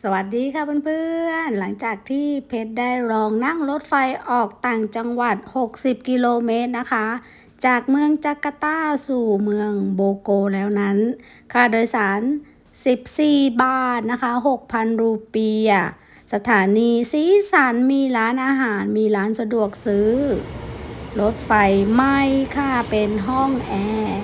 สวัสดีค่ะเพื่อนๆ หลังจากที่เพชรได้ลองนั่งรถไฟออกต่างจังหวัด 60 กิโลเมตรนะคะ จากเมืองจาการ์ตาสู่เมืองโบโกแล้วนั้น ค่าโดยสาร 14 บาทนะคะ 6,000 รูปี สถานีสีสันมีร้านอาหารมีร้านสะดวกซื้อ รถไฟไม่ค่ะเป็นห้องแอร์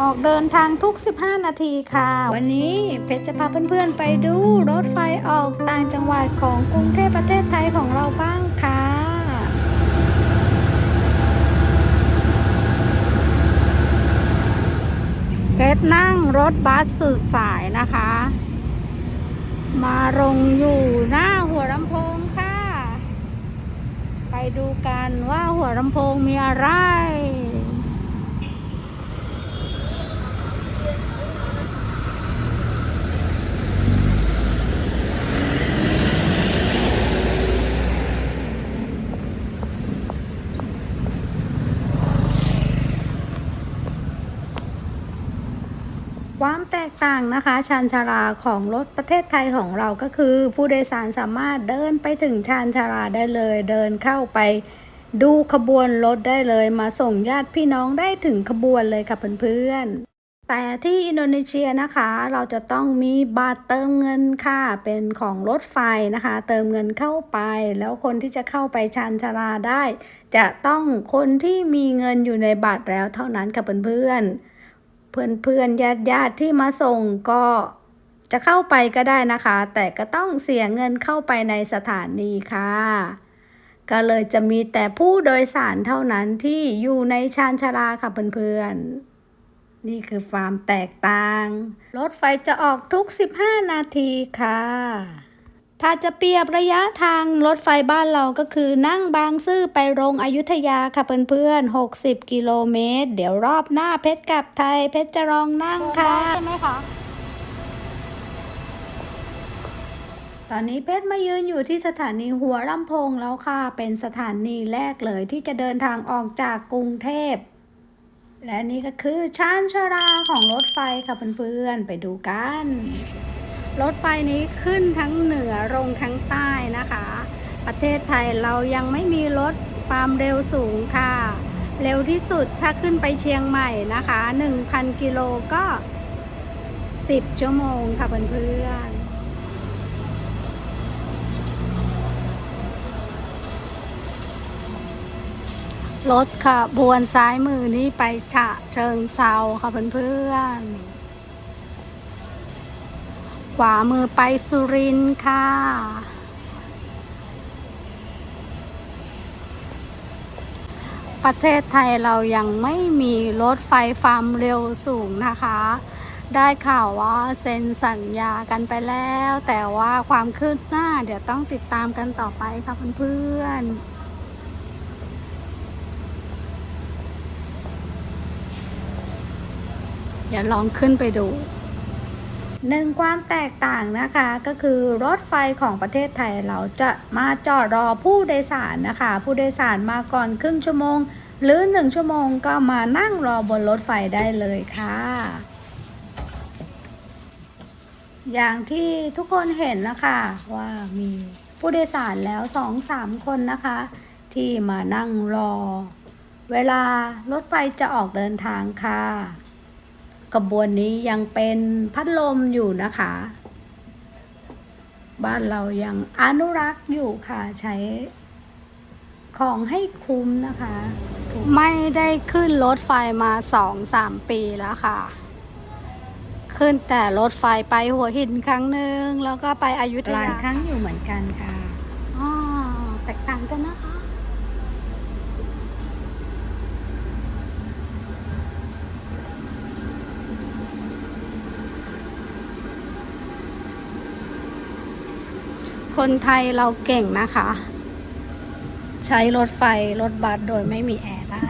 ออกเดินทางทุก 15 นาทีค่ะ วันนี้เพชรจะพาเพื่อนๆไปดูรถไฟออกต่างจังหวัดของกรุงเทพประเทศไทยของเราบ้างค่ะเพชรนั่งรถบัสสื่อสายนะคะ มาลงอยู่หน้าหัวลำโพงค่ะ ไปดูกันว่าหัวลำโพงมีอะไร ความแต่างนะคะ ชานชาราของรถประเทศไทยของเราก็คือ ผู้โดยสารสามารถเดินไปถึงชานชาราได้เลย เดินเข้าไปดูขบวนรถได้เลย มาส่งญาติพี่น้องได้ถึงขบวนเลยค่ะเพื่อนๆ แต่ที่อินโดนีเซียนะคะ เราจะต้องมีบัตรเติมเงินค่ะ เป็นของรถไฟนะคะ เติมเงินเข้าไป แล้วคนที่จะเข้าไปชานชาราได้ จะต้องคนที่มีเงินอยู่ในบัตรแล้วเท่านั้นค่ะเพื่อนๆ เพื่อนเพื่อนญาติญาติที่มาส่งก็จะเข้าไปก็ได้นะคะ แต่ก็ต้องเสียเงินเข้าไปในสถานีค่ะ ก็เลยจะมีแต่ผู้โดยสารเท่านั้นที่อยู่ในชานชาลาค่ะเพื่อนๆ นี่คือความแตกต่าง รถไฟจะออกทุก 15 นาทีค่ะ ถ้าจะเปรียบระยะทางรถไฟบ้านเราก็คือนั่งบางซื่อไปโรงอยุธยาค่ะเพื่อนๆ 60 กิโลเมตร เดี๋ยวรอบหน้าเพชรกลับไทย เพชรจะลองนั่งค่ะ ใช่ไหมคะ ตอนนี้เพชรมายืนอยู่ที่สถานีหัวลำโพงแล้วค่ะ เป็นสถานีแรกเลยที่จะเดินทางออกจากกรุงเทพ และนี่ก็คือชานชาราของรถไฟค่ะเพื่อนๆ ไปดูกัน รถไฟนี้ขึ้นทั้งเหนือลงทั้งใต้นะคะ ประเทศไทยเรายังไม่มีรถความเร็วสูงค่ะ เร็วที่สุดถ้าขึ้นไปเชียงใหม่นะคะ 1,000 กิโลก็ 10 ชั่วโมงค่ะเพื่อนๆรถค่ะบวนซ้ายมือนี้ไปฉะเชิงเซาค่ะเพื่อนๆขวามือไปสุรินทร์ค่ะ ประเทศไทยเรายังไม่มีรถไฟความเร็วสูงนะคะ ได้ข่าวว่าเซ็นสัญญากันไปแล้ว แต่ว่าความคืบหน้าเดี๋ยวต้องติดตามกันต่อไปค่ะเพื่อนๆเดี๋ยวลองขึ้นไปดู หนึ่งความแตกต่างนะคะก็คือรถไฟของประเทศไทยเราจะมาจอดรอผู้โดยสารนะคะ ผู้โดยสารมาก่อนครึ่งชั่วโมง หรือหนึ่งชั่วโมงก็มานั่งรอบนรถไฟได้เลยค่ะ อย่างที่ทุกคนเห็นนะคะว่ามีผู้โดยสารแล้วสองสามคนนะคะ ที่มานั่งรอ เวลารถไฟจะออกเดินทางค่ะ กระบวนนี้ยังเป็นพัดลมอยู่นะคะ บ้านเรายังอนุรักษ์อยู่ค่ะ ใช้ของให้คุ้มนะคะ ไม่ได้ขึ้นรถไฟมาสองสามปีแล้วค่ะ ขึ้นแต่รถไฟไปหัวหินครั้งหนึ่งแล้วก็ไปอยุธยาหลายครั้งอยู่เหมือนกันค่ะอ๋อแตกต่างกันนะคะ คนไทยเราเก่งนะคะ ใช้รถไฟ รถบัสโดยไม่มีแอร์ได้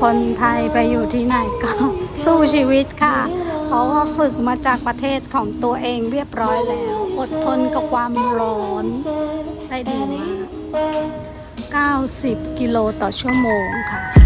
คนไทยไปอยู่ที่ไหนก็สู้ชีวิตค่ะ เพราะว่าฝึกมาจากประเทศของตัวเองเรียบร้อยแล้ว อดทนกับความร้อน ได้ดีมาก90 กิโลต่อชั่วโมงค่ะ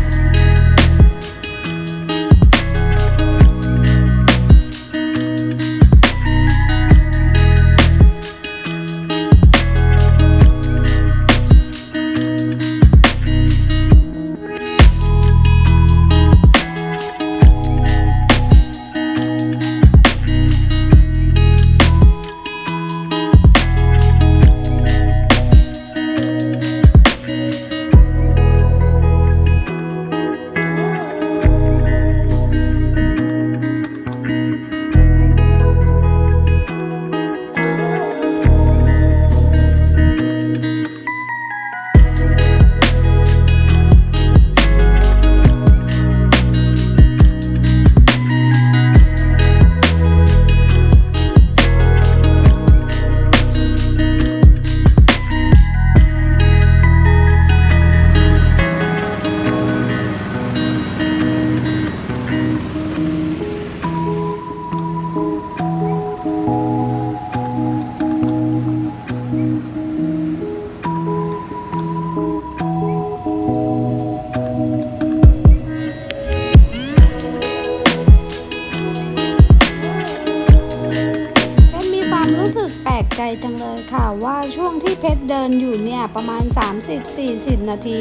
30-40 นาที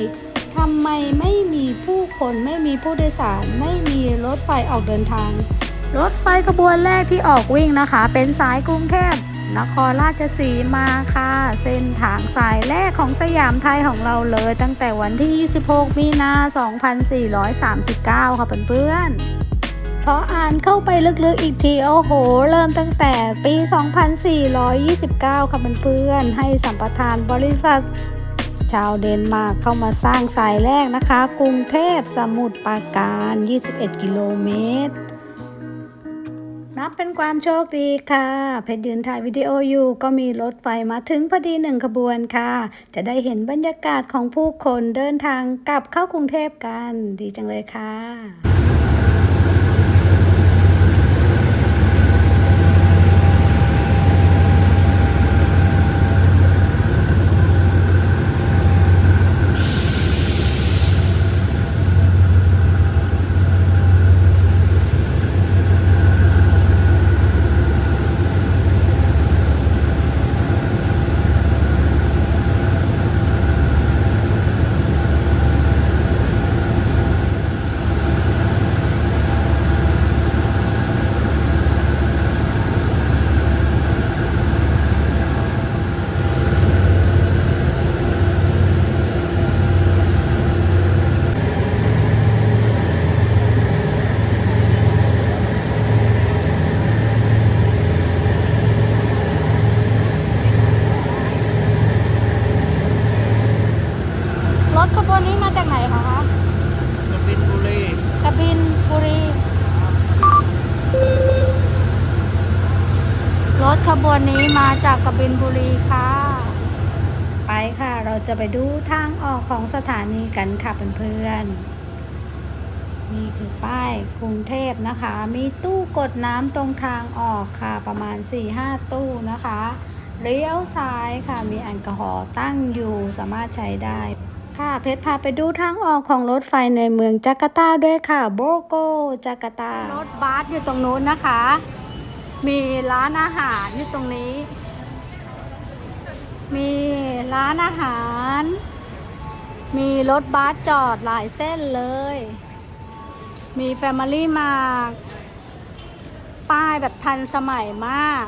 ทำไมไม่มีผู้คนไม่มีผู้โดยสาร ไม่มีรถไฟออกเดินทาง รถไฟขบวนแรกที่ออกวิ่งนะคะ เป็นสายกรุงเทพนครราชสีมาค่ะ เส้นทางสายแรกของสยามไทยของเราเลย ตั้งแต่วันที่ 26 มีนา 2439 ค่ะเพื่อนๆพออ่านเข้าไปลึกๆอีกที โอ้โห เริ่มตั้งแต่ปี 2429 ค่ะเพื่อนๆให้สัมปทานบริษัท ชาวเดนมาร์กเข้ามาสร้างสายแรกนะคะ กรุงเทพสมุทรปราการ 21 กิโลเมตร นับเป็นความโชคดีค่ะ เพชรยืนถ่ายวิดีโออยู่ ก็มีรถไฟมาถึงพอดีหนึ่งขบวนค่ะ จะได้เห็นบรรยากาศของผู้คนเดินทางกลับเข้ากรุงเทพกัน ดีจังเลยค่ะ รถขบวนนี้มาจากไหนคะ กบินบุรี กบินบุรี รถขบวนนี้มาจา กกบินบุรีค่ะ ไปค่ะเราจะไปดูทางออกของสถานีกันค่ะเพื่อนๆนี่คือป้ายกรุงเทพนะคะ มีตู้กดน้ำตรงทางออกค่ะประมาณ 4-5 ตู้นะคะเลี้ยวซ้ายค่ะมีแอลกอฮอล์ตั้งอยู่สามารถใช้ได้ ค่ะเพชรพาไปดูทางออกของรถไฟในเมืองจาการ์ตาด้วยค่ะ โบโกจาการ์ตารถบัสอยู่ตรงนู้นนะคะ มีร้านอาหารอยู่ตรงนี้ มีร้านอาหาร มีรถบัสจอดหลายเส้นเลย มีแฟมิลี่มาป้ายแบบทันสมัยมาก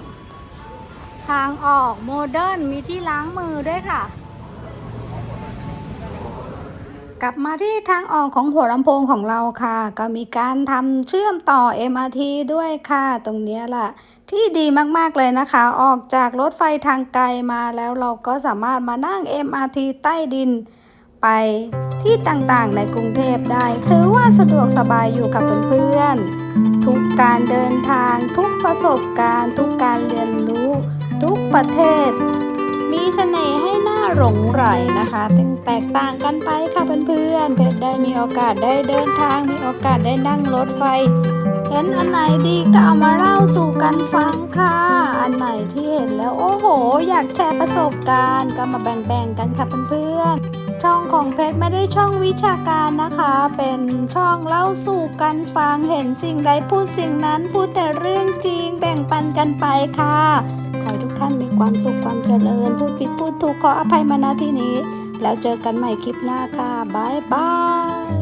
ทางออกโมเดิร์นมีที่ล้างมือด้วยค่ะ กลับมาที่ทางออกของหัวลำโพงของเราค่ะ ก็มีการทำเชื่อมต่อ MRT ด้วยค่ะ ตรงนี้แหละ ที่ดีมากๆเลยนะคะ ออกจากรถไฟทางไกลมาแล้วเราก็สามารถมานั่ง MRT ใต้ดิน ไปที่ต่างๆในกรุงเทพได้ ถือว่าสะดวกสบายอยู่กับเพื่อนๆ ทุกการเดินทางทุกประสบการณ์ ทุกการเรียนรู้ ทุกประเทศ มีเสน่ห์ให้หน่าหลงไหลนะคะแตกต่างกันไปค่ะเพื่อนๆเพชรได้มีโอกาสได้เดินทางมีโอกาสได้นั่งรถไฟ เห็นอันไหนดีก็เอามาเล่าสู่กันฟังค่ะ อันไหนที่เห็นแล้วโอ้โห อยากแชร์ประสบการณ์ก็มาแบ่งๆกันค่ะเพื่อนๆ ช่องของเพชรไม่ได้ช่องวิชาการนะคะ เป็นช่องเล่าสู่กันฟังเห็นสิ่งใดพูดสิ่งนั้นพูดแต่เรื่องจริงแบ่งปันกันไปค่ะ ขอให้ทุกท่านมีความสุขความเจริญ พูดผิดพูดถูกขออภัยมาณที่นี้ แล้วเจอกันใหม่คลิปหน้าค่ะบ๊ายบาย